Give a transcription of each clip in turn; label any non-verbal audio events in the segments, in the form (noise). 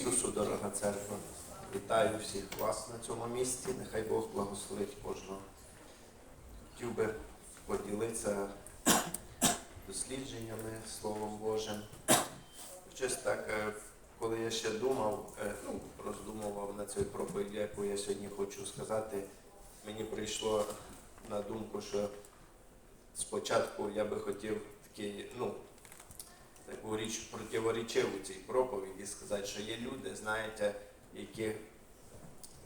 Ісусу, дорога церква. Вітаю всіх вас на цьому місці. Нехай Бог благословить кожного. Хотів би поділитися дослідженнями Словом Божим. Щось так, е, коли я ще думав, е, ну, роздумував на цю проповідь, яку я сьогодні хочу сказати, мені прийшло на думку, що спочатку я би хотів такий, ну, таку річ противоречиву цій проповіді сказати, що є люди, знаєте, які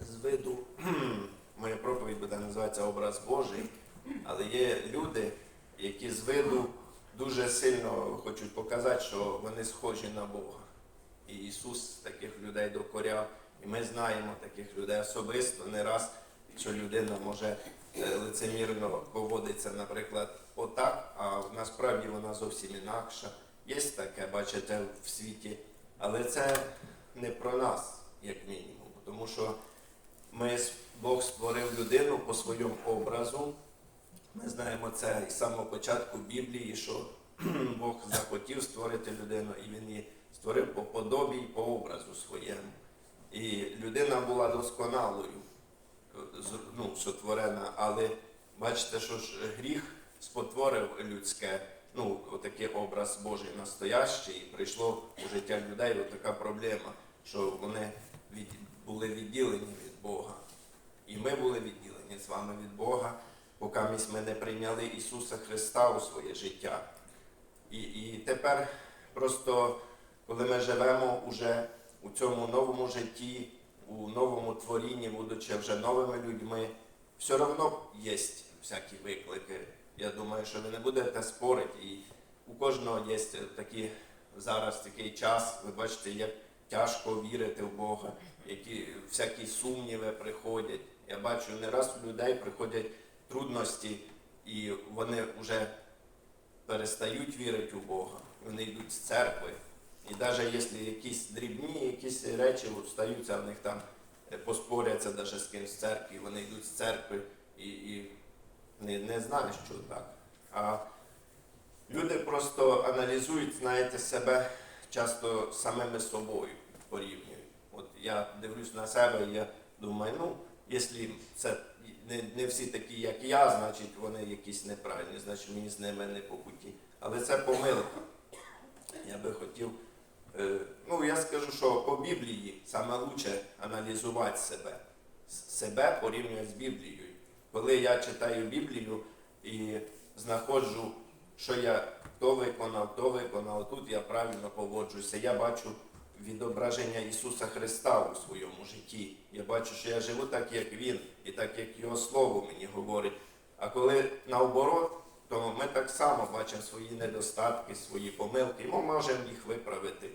з виду, (clears throat) моя проповідь буде називатися образ Божий, але є люди, які з виду дуже сильно хочуть показати, що вони схожі на Бога. І Ісус таких людей докоряв. І ми знаємо таких людей особисто не раз, що людина може е, лицемірно поводиться, наприклад, отак, а насправді вона зовсім інакша. Є таке, бачите, в світі. Але це не про нас, як мінімум. Тому що ми, Бог створив людину по своєму образу. Ми знаємо це із самого початку Біблії, що (clears throat) Бог захотів створити людину, і Він її створив по подобі і по образу своєму. І людина була досконалою, ну, сотворена, але бачите, що ж гріх спотворив людське, ну, отакий образ Божий настоящий, і прийшло у життя людей отака проблема, що вони від, були відділені від Бога. І ми були відділені з вами від Бога, поки ми не прийняли Ісуса Христа у своє життя. І, і тепер просто, коли ми живемо уже у цьому новому житті, у новому творінні, будучи вже новими людьми, все одно є всякі виклики. Я думаю, що ви не будете спорити. І у кожного є такі зараз такий час, ви бачите, як тяжко вірити в Бога, які всякі сумніви приходять. Я бачу, не раз у людей приходять трудності, і вони вже перестають вірити у Бога. Вони йдуть з церкви. І навіть якщо якісь дрібні, якісь речі стаються, в них там е, поспоряться навіть з кимось з церкви, вони йдуть з церкви і, і не, не знають, що так. А люди просто аналізують, знаєте, себе часто самими собою порівнюють. От я дивлюсь на себе, і я думаю, ну, якщо це не, не всі такі, як я, значить вони якісь неправильні, значить мені з ними не по путі. Але це помилка. Я би хотів, е, ну я скажу, що по Біблії саме лучше аналізувати себе. Себе порівнювати з Біблією. Коли я читаю Біблію і знаходжу, що я то виконав, то виконав, тут я правильно поводжуся. Я бачу відображення Ісуса Христа у своєму житті. Я бачу, що я живу так, як Він, і так, як Його Слово мені говорить. А коли наоборот, то ми так само бачимо свої недостатки, свої помилки, і ми можемо їх виправити.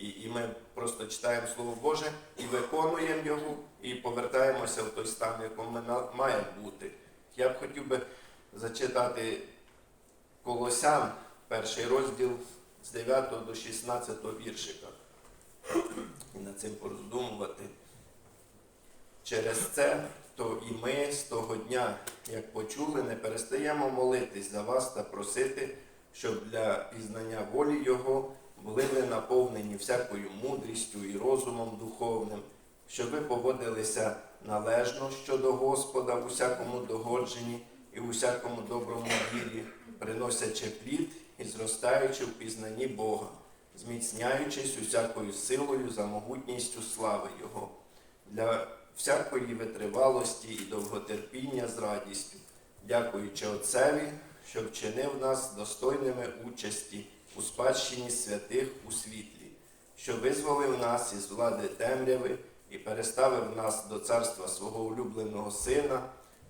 І, і ми просто читаємо Слово Боже і виконуємо його, і повертаємося в той стан, в якому ми маємо бути. Я б хотів би зачитати Колосян, перший розділ з 9 до 16 віршика. І над цим пороздумувати. Через це то і ми з того дня, як почули, не перестаємо молитись за вас та просити, щоб для пізнання волі Його були ви наповнені всякою мудрістю і розумом духовним, щоб ви поводилися належно щодо Господа в усякому догодженні і в усякому доброму ділі, приносячи плід і зростаючи в пізнанні Бога, зміцняючись усякою силою за могутністю слави Його. Для всякої витривалості і довготерпіння з радістю, дякуючи Отцеві, що вчинив нас достойними участі у спадщині святих у світлі, що визволив нас із влади темряви і переставив нас до царства свого улюбленого Сина,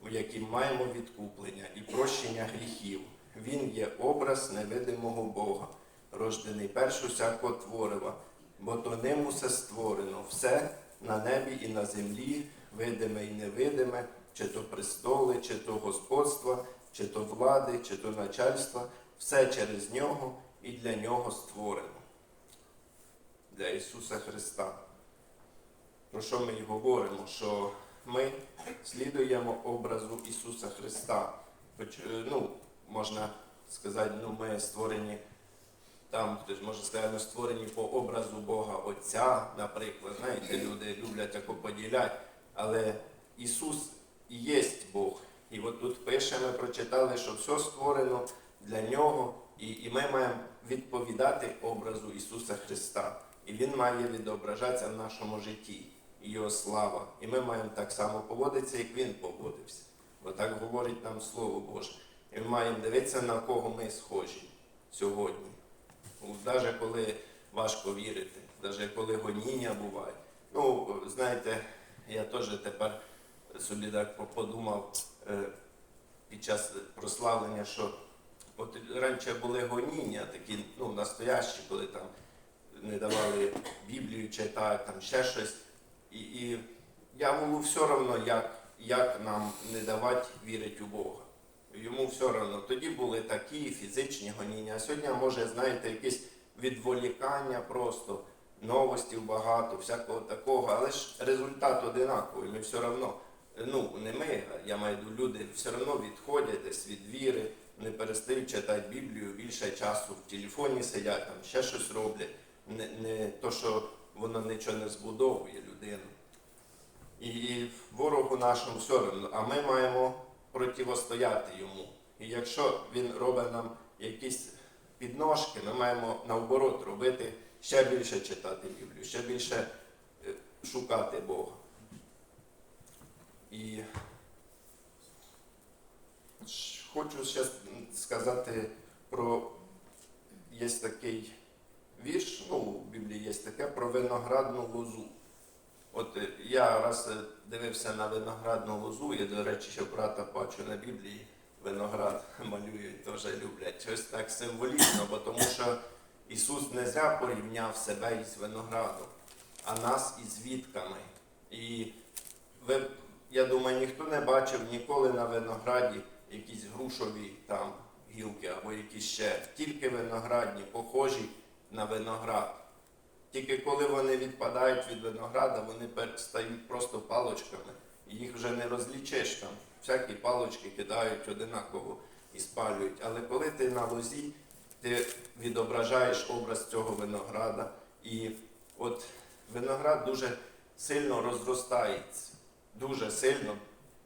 у яким маємо відкуплення і прощення гріхів. Він є образ невидимого Бога, рождений першу всякого творива, бо то ним усе створено, все на небі і на землі, видиме і невидиме, чи то престоли, чи то господства, чи то влади, чи то начальства, все через нього і для нього створено. Для Ісуса Христа. Про що ми й говоримо? Що ми слідуємо образу Ісуса Христа. Е, ну, можна сказати, ну, ми створені там хтось може сказати, ми створені по образу Бога Отця, наприклад. Знаєте, люди люблять тако поділяти, але Ісус є Бог. І от тут пише, ми прочитали, що все створено для нього, і, і ми маємо відповідати образу Ісуса Христа. І Він має відображатися в нашому житті, Його слава. І ми маємо так само поводитися, як Він поводився. Бо так говорить нам Слово Боже. І ми маємо дивитися, на кого ми схожі сьогодні. Навіть коли важко вірити, навіть коли гоніння буває. Ну, знаєте, я теж тепер собі так подумав е, під час прославлення, що от раніше були гоніння, такі ну, настоящі, коли там не давали Біблію читати, там ще щось. І, і я було все одно, як, як нам не давати вірити у Бога. Йому все одно. Тоді були такі фізичні гоніння. А сьогодні, може, знаєте, якесь відволікання просто, новостів багато, всякого такого, але ж результат одинаковий. Ми все одно, ну не ми, я маю люди все одно відходять десь від віри, не перестають читати Біблію, більше часу в телефоні сидять, там ще щось роблять. Не, не то, що воно нічого не збудовує людину. І, ворогу нашому все одно, а ми маємо противостояти йому. І якщо він робить нам якісь підножки, ми маємо наоборот робити ще більше читати Біблію, ще більше е, шукати Бога. І хочу ще сказати про є такий вірш, ну, в Біблії є таке про виноградну лозу. От е, я раз е, дивився на виноградну лозу, і, до речі, ще брата бачу на Біблії, виноград (laughs) малюють, теж люблять. Ось так символічно, бо тому що Ісус не зря порівняв себе із виноградом, а нас із вітками. І ви, я думаю, ніхто не бачив ніколи на винограді якісь грушові там гілки або якісь ще, тільки виноградні, похожі на виноград. Тільки коли вони відпадають від винограда, вони стають просто палочками. Їх вже не розлічиш там. Всякі палочки кидають одинаково і спалюють. Але коли ти на лозі, ти відображаєш образ цього винограда. І от виноград дуже сильно розростається. Дуже сильно.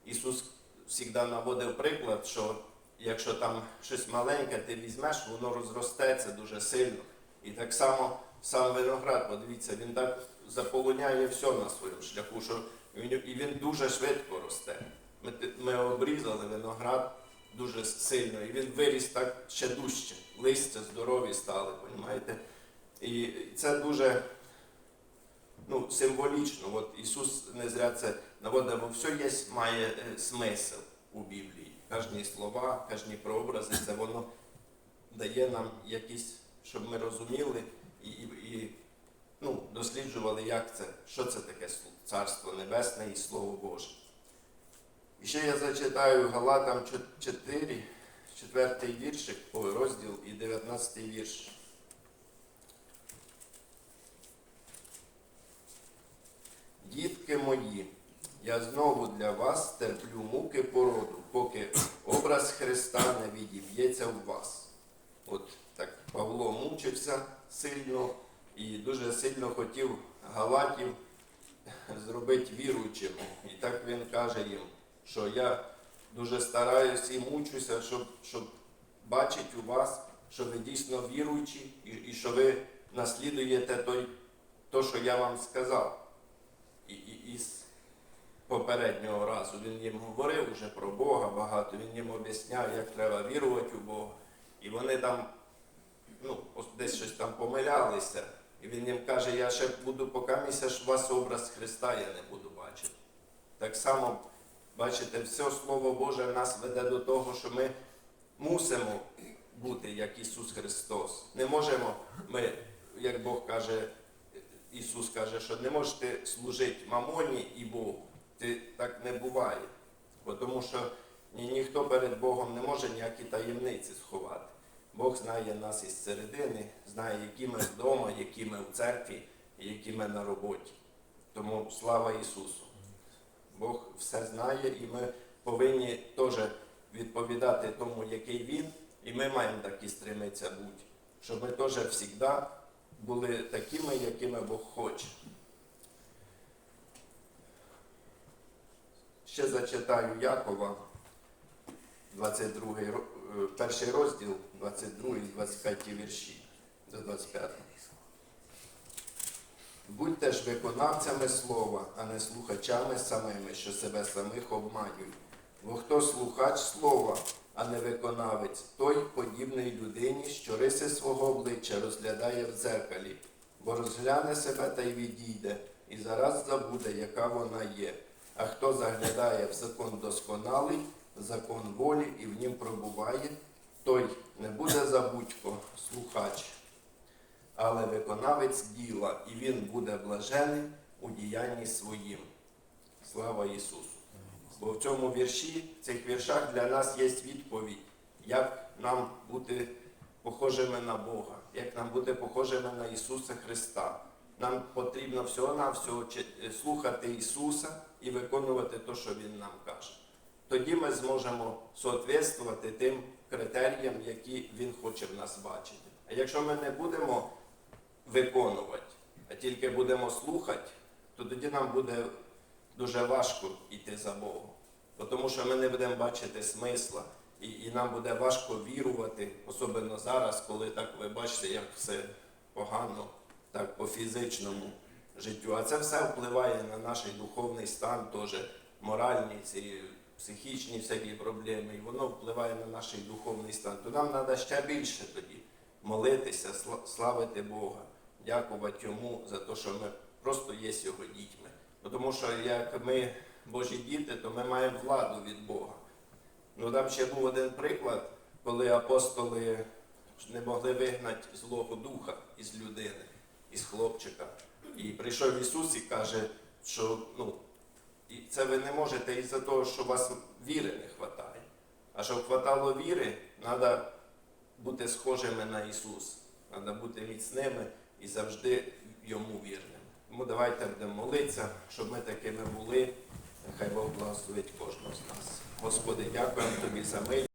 Ісус завжди наводив приклад, що якщо там щось маленьке ти візьмеш, воно розростеться дуже сильно. І так само сам виноград, подивіться, він так заполоняє все на своєму шляху, що він, і він дуже швидко росте. Ми, ми обрізали виноград дуже сильно, і він виріс так ще дужче. Листя здорові стали, розумієте? І це дуже ну, символічно. От Ісус не зря це наводив, все є, має е, смисл у Біблії. Кожні слова, кожні прообрази, це воно дає нам якісь, щоб ми розуміли і, і, ну, досліджували, як це, що це таке Царство Небесне і Слово Боже. І ще я зачитаю Галатам 4, 4 віршик, розділ і 19 вірш. Я знову для вас терплю муки породу, поки образ Христа не відіб'ється в вас. От так Павло мучився сильно і дуже сильно хотів Галатів зробити віруючими. І так він каже їм, що я дуже стараюся і мучуся, щоб, щоб бачити у вас, що ви дійсно віруючі і, і що ви наслідуєте той, то, що я вам сказав. І, і, із попереднього разу він їм говорив вже про Бога багато, він їм об'ясняв, як треба вірувати у Бога. І вони там ну, десь щось там помилялися. І він їм каже, я ще буду поки місяць, вас образ Христа я не буду бачити. Так само, бачите, все Слово Боже нас веде до того, що ми мусимо бути як Ісус Христос. Не можемо ми, як Бог каже, Ісус каже, що не можете служити мамоні і Богу. Так не буває. Бо тому що ні, ніхто перед Богом не може ніякі таємниці сховати. Бог знає нас із середини, знає, які ми вдома, які ми в церкві, які ми на роботі. Тому слава Ісусу. Бог все знає, і ми повинні теж відповідати тому, який Він, і ми маємо такі стремитися бути. щоб ми теж завжди були такими, якими Бог хоче. Ще зачитаю Якова, 22 е, перший розділ, 22 і 25 вірші до 25. Будьте ж виконавцями слова, а не слухачами самими, що себе самих обманюють. Бо хто слухач слова, а не виконавець, той подібний людині, що риси свого обличчя розглядає в дзеркалі, бо розгляне себе та й відійде, і зараз забуде, яка вона є. А хто заглядає в закон досконалий, закон волі і в нім пробуває, той не буде забудько, слухач, але виконавець діла, і він буде блажений у діянні своїм. Слава Ісусу! Бо в цьому вірші, в цих віршах для нас є відповідь, як нам бути похожими на Бога, як нам бути похожими на Ісуса Христа. Нам потрібно всього-навсього слухати Ісуса і виконувати те, що Він нам каже. Тоді ми зможемо соответствувати тим критеріям, які Він хоче в нас бачити. А якщо ми не будемо виконувати, а тільки будемо слухати, то тоді нам буде дуже важко йти за Богом. Тому що ми не будемо бачити смисла, і, і нам буде важко вірувати, особливо зараз, коли так ви бачите, як все погано, так по фізичному життю. А це все впливає на наш духовний стан, теж моральні, ці психічні всякі проблеми, і воно впливає на наш духовний стан. То нам треба ще більше тоді молитися, сла- славити Бога, дякувати Йому за те, що ми просто є його дітьми. Тому що як ми Божі діти, то ми маємо владу від Бога. Ну там ще був один приклад, коли апостоли не могли вигнати злого духа із людини, із хлопчика. І прийшов Ісус і каже, що ну, і це ви не можете із-за того, що вас віри не вистачає. А щоб хватало віри, треба бути схожими на Ісуса. Треба бути міцними і завжди йому вірними. Тому давайте будемо молитися, щоб ми такими були. Нехай Бог благословить кожного з нас. Господи, дякуємо Тобі за милість.